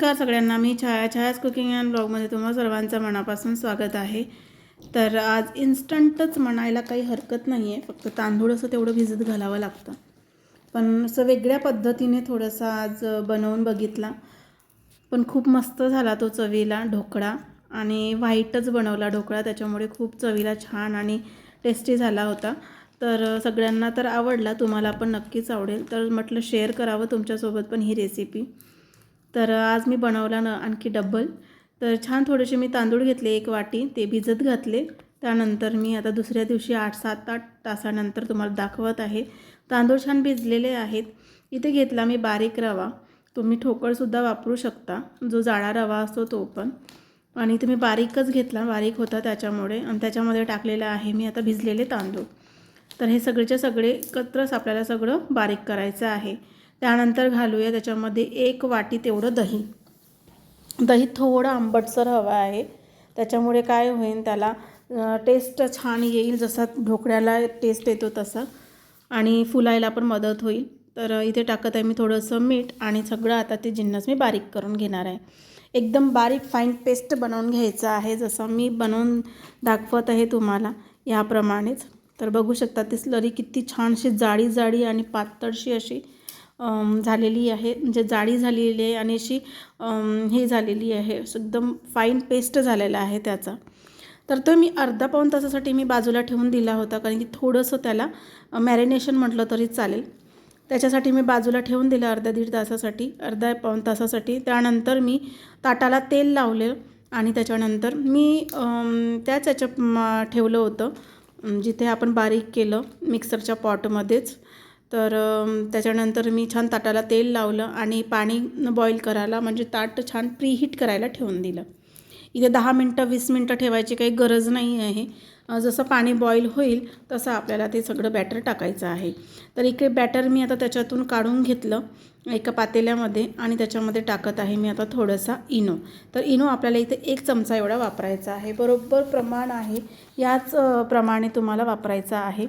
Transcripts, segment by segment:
नमस्कार सगळ्यांना. मी छाया. छायाच cooking and ब्लॉगमध्ये तुम्हा सर्वांचं मनापासून स्वागत आहे. तर आज इन्स्टंटच म्हणायला काही हरकत नाही आहे फक्त तांदूळ असं तेवढं भिजत घालावं लागतं. पण असं वेगळ्या पद्धतीने थोडंसं आज बनवून बघितला. पण खूप मस्त झाला तो चवीला ढोकळा आणि व्हाईटच बनवला ढोकळा. त्याच्यामुळे खूप चवीला छान आणि टेस्टी झाला होता. तर सगळ्यांना तर आवडला. तुम्हाला पण नक्कीच आवडेल. तर म्हटलं शेअर करावं तुमच्यासोबत पण ही रेसिपी. तर आज मी बनवला ना आणखी डब्बल. तर छान थोडेसे मी तांदूळ घेतले एक वाटी ते भिजत घातले. त्यानंतर मी आता दुसऱ्या दिवशी आठ सात आठ तासानंतर तुम्हाला दाखवत आहे. तांदूळ छान भिजलेले आहेत. इथे घेतला मी बारीक रवा. तुम्ही ठोकळसुद्धा वापरू शकता. जो जाडा रवा असतो तो पण. आणि तुम्ही बारीकच घेतला बारीक होता त्याच्यामुळे. आणि त्याच्यामध्ये टाकलेला आहे मी आता भिजलेले तांदूळ. तर हे सगळेच्या सगळे एकत्रच आपल्याला सगळं बारीक करायचं आहे. त्यानंतर घालूया त्याच्यामध्ये एक वाटी तेवढं दही. दही थोडं आंबटसर हवं आहे. त्याच्यामुळे काय होईल त्याला टेस्ट छान येईल जसा ढोकळ्याला टेस्ट येतो तसा. आणि फुलायला पण मदत होईल. तर इथे टाकत आहे मी थोडंसं मीठ आणि सगळं आता ते जिन्नस मी बारीक करून घेणार आहे. एकदम बारीक फाईन पेस्ट बनवून घ्यायचं आहे जसं मी बनवून दाखवत आहे तुम्हाला याप्रमाणेच. तर बघू शकता ती स्लरी किती छानशी जाळी जाळी आणि पातळशी अशी झालेली आहे. म्हणजे जाळी झालेली आहे आणि अशी हे झालेली आहे. एकदम फाईन पेस्ट झालेला आहे त्याचा. तर तो मी अर्धा पाऊन तासासाठी मी बाजूला ठेवून दिला होता कारण की थोडंसं त्याला मॅरिनेशन म्हटलं तरी चालेल. त्याच्यासाठी मी बाजूला ठेवून दिलं अर्ध्या दीड तासासाठी अर्धा पाऊन तासासाठी. त्यानंतर मी ताटाला तेल लावले आणि त्याच्यानंतर मी त्याच याच्या ठेवलं होतं जिथे आपण बारीक केलं मिक्सरच्या पॉटमध्येच तर त्याच्यानंतर मी छान ताटाला तेल लावलं आणि पाणी बॉईल करायला म्हणजे ताट छान प्रीहीट करायला ठेवून दिलं. इथे दहा मिनटं वीस मिनटं ठेवायची काही गरज नाही आहे. जसं पाणी बॉईल होईल तसं आपल्याला ते सगळं बॅटर टाकायचं आहे. तर इकडे बॅटर मी आता त्याच्यातून काढून घेतलं एका पातेल्यामध्ये आणि त्याच्यामध्ये टाकत आहे मी आता थोडंसा इनो. तर इनो आपल्याला इथे एक चमचा एवढा वापरायचा आहे. बरोबर प्रमाण आहे याच प्रमाणे तुम्हाला वापरायचं आहे.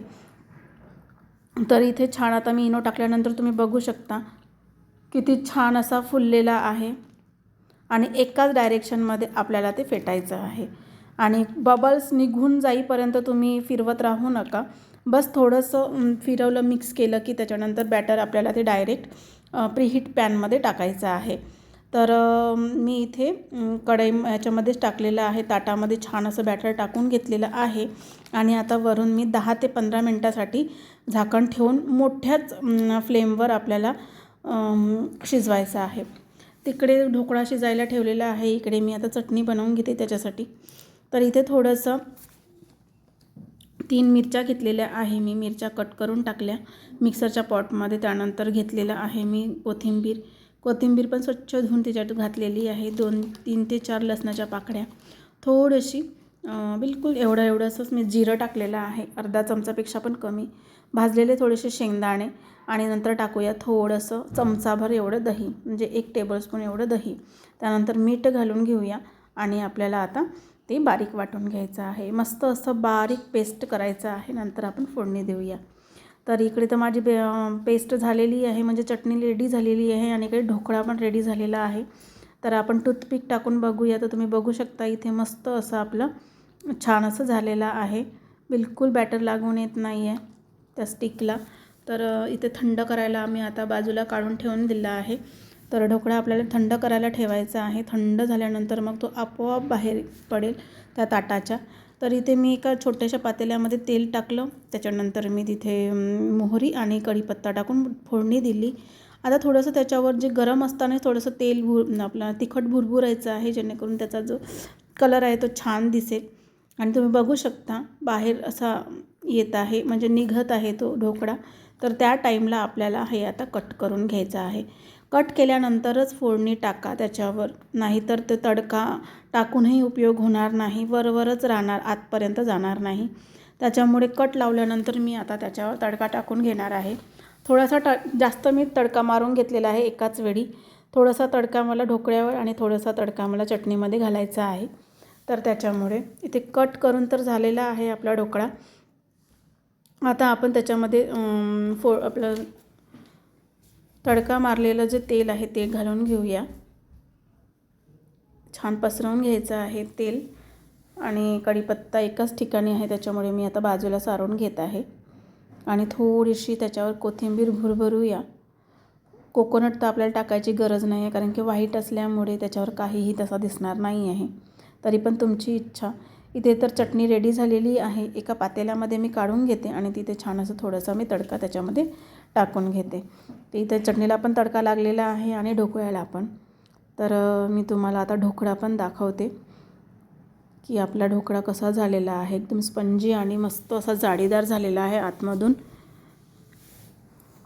तर इथे छान आता मी इनो टाकल्यानंतर तुम्ही बघू शकता. किती छान असा फुललेला आहे. आणि एकाच डायरेक्शनमध्ये आपल्याला ते फेटायचं आहे. आणि बबल्स निघून जाईपर्यंत तुम्ही फिरवत राहू नका. बस थोडंसं फिरवलं मिक्स केलं की त्याच्यानंतर बॅटर आपल्याला ते डायरेक्ट प्रीहीट पॅनमध्ये टाकायचं आहे. तर मी इथे कढई याच्यामध्येच टाकलेलं आहे. ताटामध्ये छान असं बॅटर टाकून घेतलेलं आहे. आणि आता वरून मी दहा ते पंधरा मिनटासाठी झाकण ठेवून मोठ्याच फ्लेमवर आपल्याला शिजवायचं आहे. तिकडे ढोकळा शिजायला ठेवलेला आहे. इकडे मी आता चटणी बनवून घेते त्याच्यासाठी. तर इथे थोडंसं तीन मिरच्या घेतलेल्या आहे. मी मिरच्या कट करून टाकल्या. मिक्सरच्या पॉटमध्ये त्यानंतर घेतलेलं आहे मी कोथिंबीर. कोथिंबीर पण स्वच्छ धुवून त्याच्यात घातलेली आहे. दोन तीन ते चार लसणाच्या पाकड्या थोडीशी बिलकुल एवढं एवढंसंच मी जिरं टाकलेलं आहे. अर्धा चमचापेक्षा पण कमी. भाजलेले थोडेसे शेंगदाणे आणि नंतर टाकूया थोडंसं चमचाभर एवढं दही. म्हणजे एक टेबलस्पून एवढं दही. त्यानंतर मीठ घालून घेऊया आणि आपल्याला आता ते बारीक वाटून घ्यायचं आहे. मस्त असं बारीक पेस्ट करायचं आहे. नंतर आपण फोडणी देऊया. तर इकडे तर माझी बे पेस्ट झालेली आहे म्हणजे चटणी रेडी झालेली आहे आणि इकडे ढोकळा पण रेडी झालेला आहे. तर आपण टूथपिक टाकून बघूया तर तुम्ही बघू शकता इथे मस्त असं आपलं छान असं झालेलं आहे. बिलकुल बॅटर लागून येत नाही आहे त्या स्टिकला तर इथे थंड करायला आम्ही आता बाजूला काढून ठेवून दिला आहे. तर ढोकळा आपल्याला थंड करायला ठेवायचा आहे. थंड झाल्यानंतर मग तो आपोआप बाहेर पडेल त्या ताटाच्या. तर इथे मी एका छोट्याशा पातेल्यामध्ये तेल टाकलं. त्याच्यानंतर मी तिथे मोहरी आणि कढीपत्ता टाकून फोडणी दिली. आता थोडंसं त्याच्यावर जे गरम असताना थोडंसं तेल भुर आपला तिखट भुरभुरायचं आहे जेणेकरून त्याचा जो कलर आहे तो छान दिसेल. आणि तुम्ही बघू शकता बाहेर असा येत आहे म्हणजे निघत आहे तो ढोकळा. तर त्या टाईमला आपल्याला हे आता कट करून घ्यायचं आहे. कट केल्यानंतरच फोडणी टाका त्याच्यावर. नाहीतर ते तडका टाकूनही उपयोग होणार नाही वरवरच राहणार आतपर्यंत जाणार नाही. त्याच्यामुळे कट लावल्यानंतर मी आता त्याच्यावर तडका टाकून घेणार आहे. थोडासा ट जास्त मी तडका मारून घेतलेला आहे एकाच वेळी. थोडासा तडका मला ढोकळ्यावर आणि थोडासा तडका मला चटणीमध्ये घालायचा आहे. तर त्याच्यामुळे इथे कट करून तर झालेला आहे आपला ढोकळा. आता आपण त्याच्यामध्ये फो आपलं तडका मारलेलं जे तेल आहे ते घालून घेऊया. छान पसरवून घ्यायचं आहे तेल आणि कढीपत्ता एकाच ठिकाणी आहे त्याच्यामुळे मी आता बाजूला सारून घेत आहे. आणि थोडीशी त्याच्यावर कोथिंबीर भुरभरूया. कोकोनट तर आपल्याला टाकायची गरज नाही आहे कारण की व्हाईट असल्यामुळे त्याच्यावर काहीही तसा दिसणार नाही आहे. तरी पण तुमची इच्छा. इथे तर चटणी रेडी झालेली आहे. एका पातेल्यामध्ये मी काढून घेते आणि तिथे छान असं थोडंसं मी तडका त्याच्यामध्ये टाकून घेते. तर इथे चटणीला पण तडका लागलेला आहे आणि ढोकळ्याला पण. तर मी तुम्हाला आता ढोकळा पण दाखवते. की आपला ढोकळा कसा झालेला आहे. एकदम स्पंजी आणि मस्त असा जाळीदार झालेला आहे आतमधून.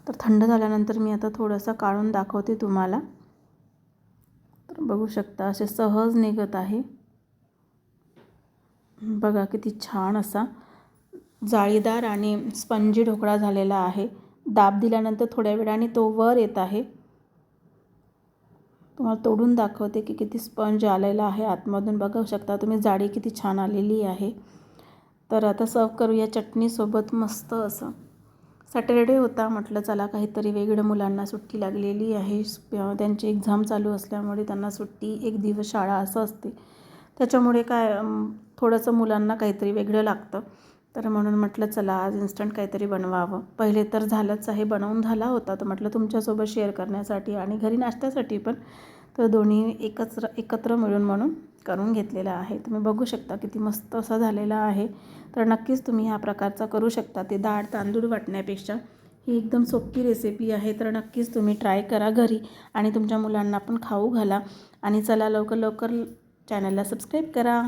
तर थंड झाल्यानंतर मी आता थोडंसं काढून दाखवते तुम्हाला. तर बघू शकता असे सहज निघत आहे. बघा किती छान असा जाळीदार आणि स्पंजी ढोकळा झालेला आहे. दाब दिल्यानंतर थोड्या वेळाने तो वर येत आहे. तुम्हाला तोडून दाखवते की किती स्पंज आलेला आहे आतमधून. बघू शकता तुम्ही जाडी किती छान आलेली आहे. तर आता सर्व करूया चटणीसोबत मस्त असं. सॅटरडे होता म्हटलं चला काहीतरी वेगळं मुलांना सुट्टी लागलेली आहे. त्यांची एक्झाम चालू असल्यामुळे त्यांना सुट्टी एक दिवस शाळा असं असते. त्याच्यामुळे काय थोडंसं मुलांना काहीतरी वेगळं लागतं. तर म्हणून म्हटलं चला आज इन्स्टंट काहीतरी बनवावं. पहिले तर झालंच आहे बनवून झाला होता तर म्हटलं तुमच्यासोबत शेअर करण्यासाठी आणि घरी नाश्त्यासाठी पण. तर दोन्ही एकत्र एकत्र मिळून म्हणून करून घेतलेला आहे. तुम्ही बघू शकता किती मस्त असा झालेला आहे. तर नक्कीच तुम्ही ह्या प्रकारचा करू शकता. ते डाळ तांदूळ वाटण्यापेक्षा ही एकदम सोपी रेसिपी आहे. तर नक्कीच तुम्ही ट्राय करा घरी आणि तुमच्या मुलांना पण खाऊ घाला. आणि चला लवकर लवकर चॅनलला सबस्क्राईब करा.